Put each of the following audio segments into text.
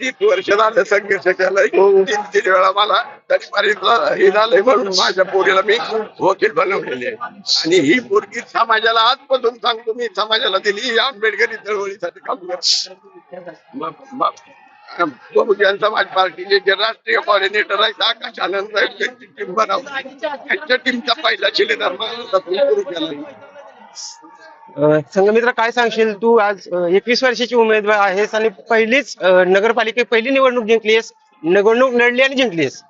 तीस वर्ष झालं संघर्ष केलाय तीन तीन वेळा मला हे झालंय म्हणून माझ्या पोरीला मी वकील बनवलेले आहे. आणि ही पोरगी समाजाला आजपासून सांगतो मी समाजाला दिली ही आंबेडकरी चळवळीसाठी काम करते. बहुजन समाज पार्टीचे जे राष्ट्रीय कॉर्डिनेटर आहेत आकाश आनंद साहेब त्यांची टीम बनवली त्यांच्या टीमचा पहिला शिलेदार संघमित्र काय सांगशील तू? आज एकवीस वर्षाची उमेदवार आहेस आणि पहिलीच अं, नगरपालिकेत पहिली निवडणूक जिंकलीस निवडणूक लढली आणि जिंकलीस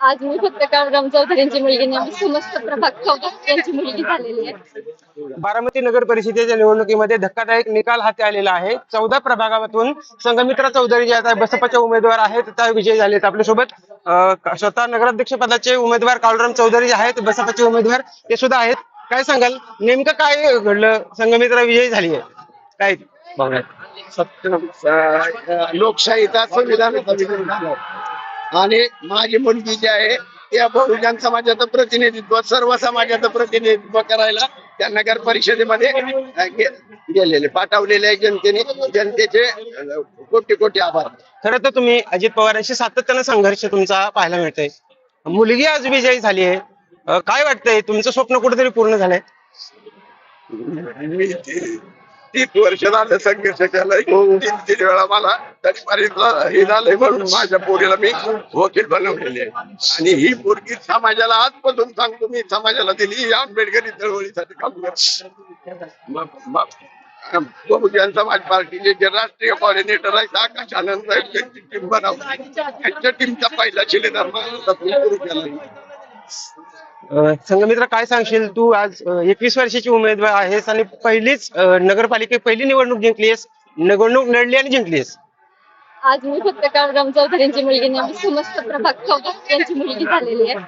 आज मी फक्त काळूराम चौधरींची मुलगी नाही समस्त प्रभाग चौधरी यांची मुलगी झालेली आहे. बारामती नगर परिषदेच्या निवडणुकीमध्ये धक्कादायक निकाल हाती आलेला आहे. चौदा प्रभागातून संघमित्रा चौधरी जे आता बसपाच्या उमेदवार आहेत त्या विजयी झालेत आपल्यासोबत. स्वतः नगराध्यक्ष पदाचे उमेदवार काळूराम चौधरी जे आहेत बसपाचे उमेदवार ते सुद्धा आहेत. काय सांगाल? नेमकं काय घडलं? संघमित्रा विजयी झाली आहे. काय? लोकशाहीचा संविधानाचा विजय झाला. आणि माझी मुलगी जी आहे त्या बहुजन समाजाचं प्रतिनिधित्व सर्व समाजाचं प्रतिनिधित्व करायला त्या नगर परिषदेमध्ये गे- गेलेले पाठवलेले आहे जनतेने. जनतेचे अ, कोटी कोटी आभार. खरं तर तुम्ही अजित पवारांशी सातत्यानं संघर्ष तुमचा पाहायला मिळतोय. मुलगी आज विजयी झाली आहे. अं, काय वाटतंय? तुमचं स्वप्न कुठेतरी पूर्ण झालंय? मी तीस वर्ष झालं संघर्ष केलाय तीन तीन वेळा मला तटवारीतला हे झालंय म्हणून माझ्या पोरीला मी वकील बनवलेले आहे. आणि ही पोरगी समाजाला आजपासून सांगतो मी समाजाला दिली. ही आंबेडकरी चळवळीसाठी काम करते. बहुजन समाज पार्टीचे जे राष्ट्रीय कॉर्डिनेटर आहेत आकाश आनंद साहेब त्यांची टीम बनवली. त्यांच्या टीमचा पहिला शिलेदार सुरू केला अं, संघमित्र काय सांगशील? तू आज एकवीस वर्षाची उमेदवार आहेस आणि पहिलीच नगरपालिकेत पहिली निवडणूक जिंकलीस निवडणूक लढली आणि जिंकलीस आज मी फक्त काळूराम चौधरींची मुलगी नाही समस्त प्रभाग चौधरी यांची मुलगी झालेली आहे.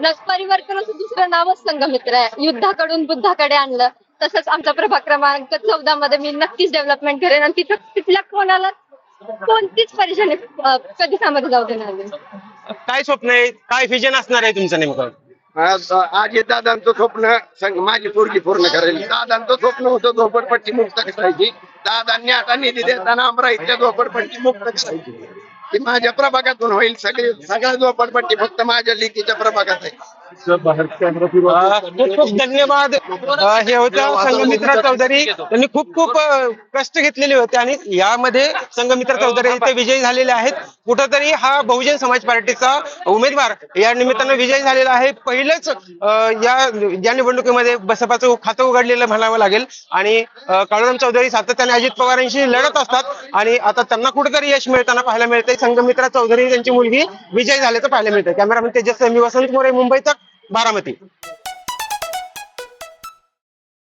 न- परिवर्तनाचं दुसरं नावच संघमित्र आहे. युद्धाकडून बुद्धाकडे आणलं. तसंच आमचा प्रभाग क्रमांक चौदा मध्ये मी नक्कीच डेव्हलपमेंट करेन आणि तिथं तिथल्या कोणाला कोणतीच परेशानी कधी सामोरे जाऊ देणार काय स्वप्न आहे? काय विजन असणार आहे तुमचं नेमकं? आज आजी दादांचं स्वप्न संग माझी पोरगी पूर्ण करेल. दादांचं स्वप्न होतं झोपडपट्टी मुक्त करायची. दादांनी आता निधी देताना अमराईच्या झोपडपट्टी मुक्त करायची. ती माझ्या प्रभागातून होईल. सगळे सगळ्या झोपडपट्टी फक्त माझ्या लेकीच्या प्रभागात आहे. खूप खूप धन्यवाद. हे होतं संघमित्रा चौधरी. त्यांनी खूप खूप कष्ट घेतलेले होते आणि यामध्ये संघमित्रा चौधरी इथे विजयी झालेले आहेत. कुठंतरी हा बहुजन समाज पार्टीचा उमेदवार या निमित्तानं विजयी झालेला आहे. पहिलंच या या निवडणुकीमध्ये बसपाचं खातं उघडलेलं म्हणावं लागेल. आणि काळूराम चौधरी सातत्याने अजित पवारांशी लढत असतात. आणि आता त्यांना कुठेतरी यश मिळताना पाहायला मिळतंय. संघमित्रा चौधरी त्यांची मुलगी विजयी झाल्याचं पाहायला मिळतं कॅमेरामॅन तेजस्वी वसंत मोरे मुंबई तक बारामती.